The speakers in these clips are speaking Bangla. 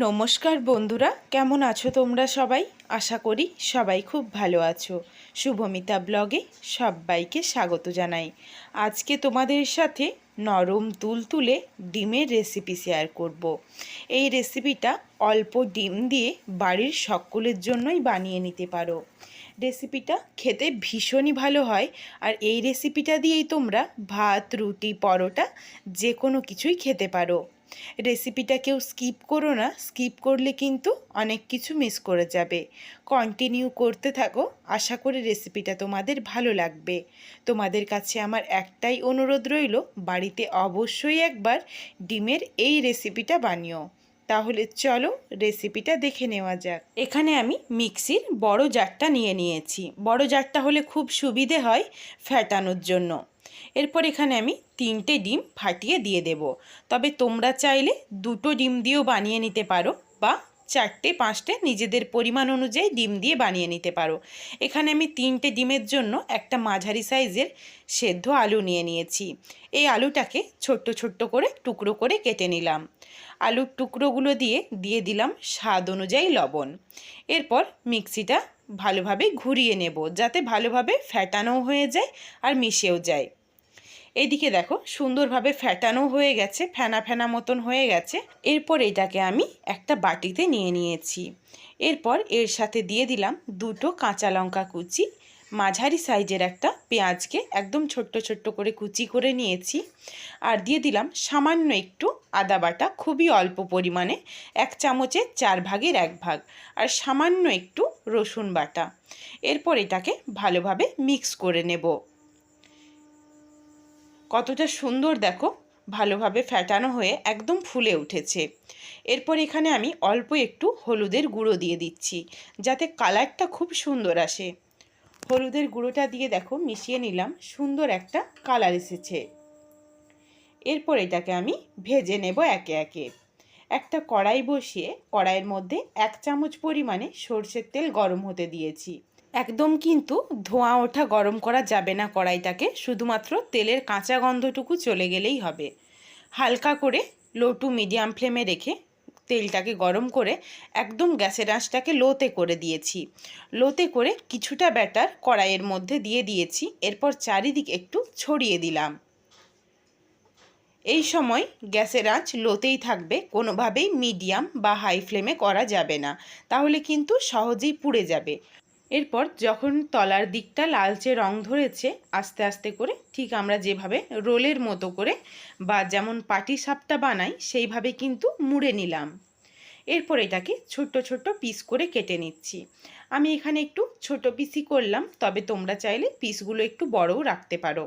নমস্কার বন্ধুরা, কেমন আছো তোমরা সবাই? আশা করি সবাই খুব ভালো আছো। শুভমিতা ব্লগে সবাইকে স্বাগত জানাই। আজকে তোমাদের সাথে নরম তুলতুলে ডিমের রেসিপি শেয়ার করব। এই রেসিপিটা অল্প ডিম দিয়ে বাড়ির সকলের জন্যই বানিয়ে নিতে পারো। রেসিপিটা খেতে ভীষণই ভালো হয় আর এই রেসিপিটা দিয়েই তোমরা ভাত, রুটি, পরোটা যে কোনো কিছুই খেতে পারো। রেসিপিটা কেউ স্কিপ করো না স্কিপ করলে কিন্তু অনেক কিছু মিস করে যাবে। কন্টিনিউ করতে থাকো, আশা করি রেসিপিটা তোমাদের ভালো লাগবে। তোমাদের কাছে আমার একটাই অনুরোধ রইল, বাড়িতে অবশ্যই একবার ডিমের এই রেসিপিটা বানিও। তাহলে চলো রেসিপিটা দেখে নেওয়া যাক। এখানে আমি মিক্সির বড় জারটা নিয়ে নিয়েছি। বড় জারটা হলে খুব সুবিধে হয় ফ্যাটানোর জন্য। এরপর এখানে আমি তিনটে ডিম ফাটিয়ে দিয়ে দেব। তবে তোমরা চাইলে দুটো ডিম দিয়েও বানিয়ে নিতে পারো বা চারটে, পাঁচটে নিজেদের পরিমাণ অনুযায়ী ডিম দিয়ে বানিয়ে নিতে পারো। এখানে আমি তিনটে ডিমের জন্য একটা মাঝারি সাইজের সেদ্ধ আলু নিয়ে নিয়েছি। এই আলুটাকে ছোট্ট ছোট্ট করে টুকরো করে কেটে নিলাম। আলুর টুকরোগুলো দিয়ে দিয়ে দিলাম স্বাদ অনুযায়ী লবণ। এরপর মিক্সিটা ভালোভাবে ঘুরিয়ে নেব যাতে ভালোভাবে ফ্যাটানো হয়ে যায় আর মিশেও যায়। এইদিকে দেখো, সুন্দরভাবে ফ্যাটানো হয়ে গেছে, ফেনা ফেনা মতন হয়ে গেছে। এরপর এটাকে আমি একটা বাটিতে নিয়ে নিয়েছি। এরপর এর সাথে দিয়ে দিলাম দুটো কাঁচা লঙ্কা কুচি। মাঝারি সাইজের একটা পেঁয়াজকে একদম ছোট্ট ছোট্ট করে কুচি করে নিয়েছি। আর দিয়ে দিলাম সামান্য একটু আদা বাটা, খুবই অল্প পরিমাণে, এক চামচের চার ভাগের এক ভাগ। আর সামান্য একটু রসুন বাটা। এরপর এটাকে ভালোভাবে মিক্স করে নেব। কতটা সুন্দর দেখো, ভালোভাবে ফ্যাটানো হয়ে একদম ফুলে উঠেছে। এরপর এখানে আমি অল্প একটু হলুদের গুঁড়ো দিয়ে দিচ্ছি, যাতে কালারটা খুব সুন্দর আসে। হলুদের গুঁড়োটা দিয়ে দেখো, মিশিয়ে নিলাম, সুন্দর একটা কালার এসেছে। এরপর এটাকে আমি ভেজে নেব একে একে। একটা কড়াই বসিয়ে কড়াইয়ের মধ্যে এক চামচ পরিমাণে সর্ষের তেল গরম হতে দিয়েছি। একদম কিন্তু ধোঁয়া ওঠা গরম করা যাবে না কড়াইটাকে, শুধুমাত্র তেলের কাঁচা গন্ধটুকু চলে গেলেই হবে। হালকা করে লো টু মিডিয়াম ফ্লেমে রেখে তেলটাকে গরম করে একদম গ্যাসের আঁচটাকে লোতে করে দিয়েছি। লোতে করে কিছুটা ব্যাটার কড়াইয়ের মধ্যে দিয়ে দিয়েছি, এরপর চারিদিকে একটু ছড়িয়ে দিলাম। এই সময় গ্যাসের আঁচ লোতেই থাকবে, কোনোভাবেই মিডিয়াম বা হাই ফ্লেমে করা যাবে না। তাহলে কিন্তু সহজেই পুড়ে যাবে। এরপর যখন তলার দিকটা লালচে রং ধরেছে, আস্তে আস্তে করে ঠিক আমরা যেভাবে রোলের মতো করে বা যেমন পাটি সাপটা বানাই, সেইভাবে কিন্তু মুড়ে নিলাম। এরপর এটাকে ছোট্ট ছোট্ট পিস করে কেটে নিচ্ছি। আমি এখানে একটু ছোট পিসই করলাম, তবে তোমরা চাইলে পিসগুলো একটু বড়ও রাখতে পারো।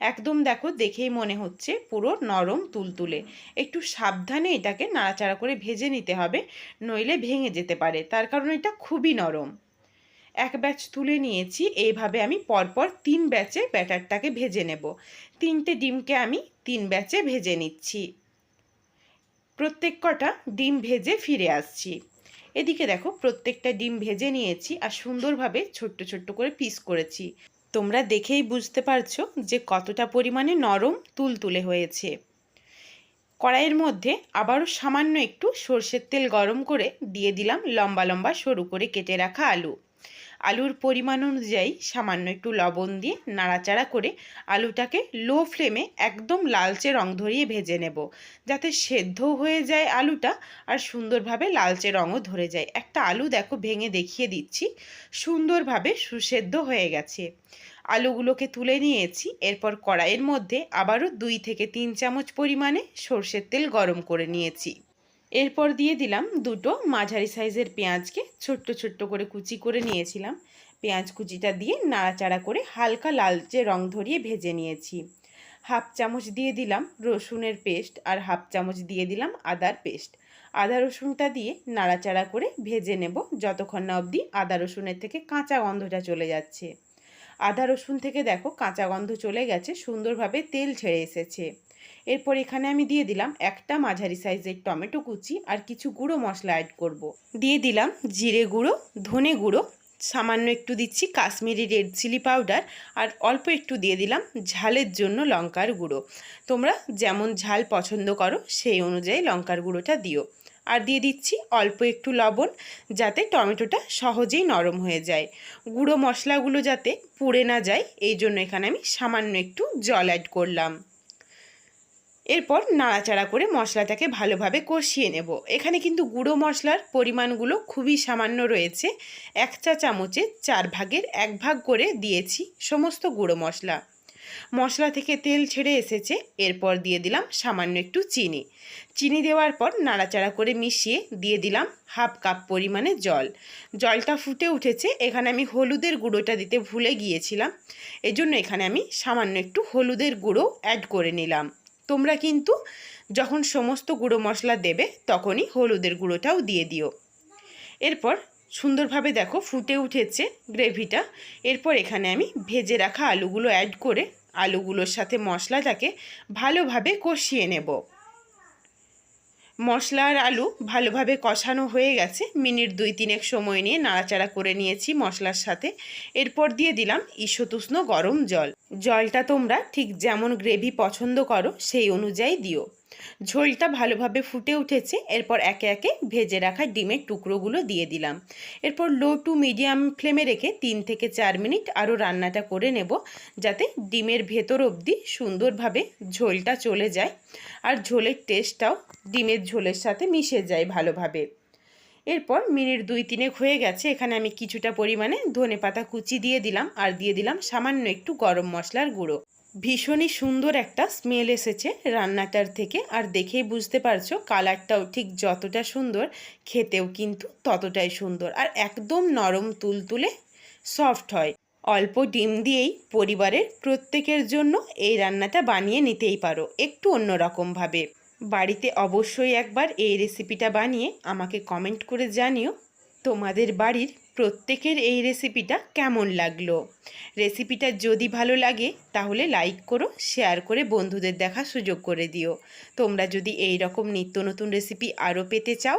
একদম দেখো, দেখেই মনে হচ্ছে পুরো নরম তুলতুলে। একটু সাবধানে এটাকে নাড়াচাড়া করে ভেজে নিতে হবে, নইলে ভেঙে যেতে পারে। তার কারণ এটা খুবই নরম। এক ব্যাচ তুলে নিয়েছি, এইভাবে আমি পরপর তিন ব্যাচে ব্যাটারটাকে ভেজে নেব। তিনটে ডিমকে আমি তিন ব্যাচে ভেজে নিচ্ছি। প্রত্যেক কটা ডিম ভেজে ফিরে আসছি। এদিকে দেখো, প্রত্যেকটা ডিম ভেজে নিয়েছি আর সুন্দরভাবে ছোট্ট ছোট্ট করে পিস করেছি। তোমরা দেখেই বুঝতে পারছ যে কতটা পরিমাণে নরম তুলতুলে হয়েছে। কড়াইয়ের মধ্যে আবারও সামান্য একটু সর্ষের তেল গরম করে দিয়ে দিলাম লম্বা লম্বা সরু করে কেটে রাখা আলু। আলুর পরিমাণ অনুযায়ী সামান্য একটু লবণ দিয়ে নাড়াচাড়া করে আলুটাকে লো ফ্লেমে একদম লালচে রং ধরিয়ে ভেজে নেব। যাতে সেদ্ধ হয়ে যায় আলুটা আর সুন্দরভাবে লালচে রঙও ধরে যায়। একটা আলু দেখো ভেঙে দেখিয়ে দিচ্ছি, সুন্দরভাবে সুসেদ্ধ হয়ে গেছে। আলুগুলোকে তুলে নিয়েছি, এরপর কড়াইয়ের মধ্যে আবারও দুই থেকে তিন চামচ পরিমাণে সর্ষের তেল গরম করে নিয়েছি। এরপর দিয়ে দিলাম দুটো মাঝারি সাইজের পেঁয়াজকে, ছোট্ট ছোট্ট করে কুচি করে নিয়েছিলাম। পেঁয়াজ কুচিটা দিয়ে নাড়াচাড়া করে হালকা লালচে রং ধরিয়ে ভেজে নিয়েছি। হাফ চামচ দিয়ে দিলাম রসুনের পেস্ট আর হাফ চামচ দিয়ে দিলাম আদার পেস্ট। আদা রসুনটা দিয়ে নাড়াচাড়া করে ভেজে নেব, যতক্ষণ না অবধি আদা রসুনের থেকে কাঁচা গন্ধটা চলে যাচ্ছে। আদা, রসুন থেকে দেখো কাঁচা গন্ধ চলে গেছে, সুন্দরভাবে তেল ছেড়ে এসেছে। এরপর এখানে আমি দিয়ে দিলাম একটা মাঝারি সাইজের টমেটো কুচি আর কিছু গুঁড়ো মশলা অ্যাড করব। দিয়ে দিলাম জিরে গুঁড়ো, ধনে গুঁড়ো, সামান্য একটু দিচ্ছি কাশ্মীরি রেড চিলি পাউডার আর অল্প একটু দিয়ে দিলাম ঝালের জন্য লঙ্কার গুঁড়ো। তোমরা যেমন ঝাল পছন্দ করো সেই অনুযায়ী লঙ্কার গুঁড়োটা দিও। আর দিয়ে দিচ্ছি অল্প একটু লবণ যাতে টমেটোটা সহজেই নরম হয়ে যায়। গুঁড়ো মশলাগুলো যাতে পুড়ে না যায়, এই জন্য এখানে আমি সামান্য একটু জল অ্যাড করলাম। এরপর নাড়াচাড়া করে মশলাটাকে ভালোভাবে কষিয়ে নেব। এখানে কিন্তু গুঁড়ো মশলার পরিমাণগুলো খুবই সামান্য রয়েছে। এক চা চামচে চার ভাগের এক ভাগ করে দিয়েছি সমস্ত গুঁড়ো মশলা। মশলা থেকে তেল ছেড়ে এসেছে। এরপর দিয়ে দিলাম সামান্য একটু চিনি। চিনি দেওয়ার পর নাড়াচাড়া করে মিশিয়ে দিয়ে দিলাম হাফ কাপ পরিমাণে জল। জলটা ফুটে উঠেছে। এখানে আমি হলুদের গুঁড়োটা দিতে ভুলে গিয়েছিলাম। এজন্য এখানে আমি সামান্য একটু হলুদের গুঁড়ো অ্যাড করে নিলাম। তোমরা কিন্তু যখন সমস্ত গুঁড়ো মশলা দেবে তখনই হলুদের গুঁড়োটাও দিয়ে দিও। এরপর সুন্দরভাবে দেখো ফুটে উঠেছে গ্রেভিটা। এরপর এখানে আমি ভেজে রাখা আলুগুলো অ্যাড করে আলুগুলোর সাথে মশলাটাকে ভালোভাবে কষিয়ে নেব। মশলা আর আলু ভালোভাবে কষানো হয়ে গেছে। মিনিট দুই তিনেক সময় নিয়ে নাড়াচাড়া করে নিয়েছি মশলার সাথে। এরপর দিয়ে দিলাম ঈশতুষ্ণ গরম জল। জলটা তোমরা ঠিক যেমন গ্রেভি পছন্দ করো, সেই অনুযায়ী দিও। ঝোলটা ভালোভাবে ফুটে উঠেছে, এরপর একে একে ভেজে রাখা ডিমের টুকরোগুলো দিয়ে দিলাম। এরপর লো টু মিডিয়াম ফ্লেমে রেখে তিন থেকে চার মিনিট আরও রান্নাটা করে নেব, যাতে ডিমের ভেতর অবধি সুন্দরভাবে ঝোলটা চলে যায়, আর ঝোলের টেস্টটাও ডিমের ঝোলের সাথে মিশে যায় ভালোভাবে। এরপর মিনিট দুই তিনেক হয়ে গেছে, এখানে আমি কিছুটা পরিমাণে ধনে পাতা কুচি দিয়ে দিলাম আর দিয়ে দিলাম সামান্য একটু গরম মশলার গুঁড়ো। ভীষণই সুন্দর একটা স্মেল এসেছে রান্নাটার থেকে, আর দেখেই বুঝতে পারছ কালারটাও ঠিক যতটা সুন্দর, খেতেও কিন্তু ততটাই সুন্দর, আর একদম নরম তুলতুলে সফট হয়। অল্প ডিম দিয়েই পরিবারের প্রত্যেকের জন্য এই রান্নাটা বানিয়ে নিতেই পারো, একটু অন্যরকমভাবে। বাড়িতে অবশ্যই একবার এই রেসিপিটা বানিয়ে আমাকে কমেন্ট করে জানিও তোমাদের বাড়ির প্রত্যেকের এই রেসিপিটা কেমন লাগল। রেসিপিটা যদি ভালো লাগে তাহলে লাইক করো শেয়ার করে বন্ধুদের দেখা সুযোগ করে দিও। তোমরা যদি এই রকম নিত্য নতুন রেসিপি আরও পেতে চাও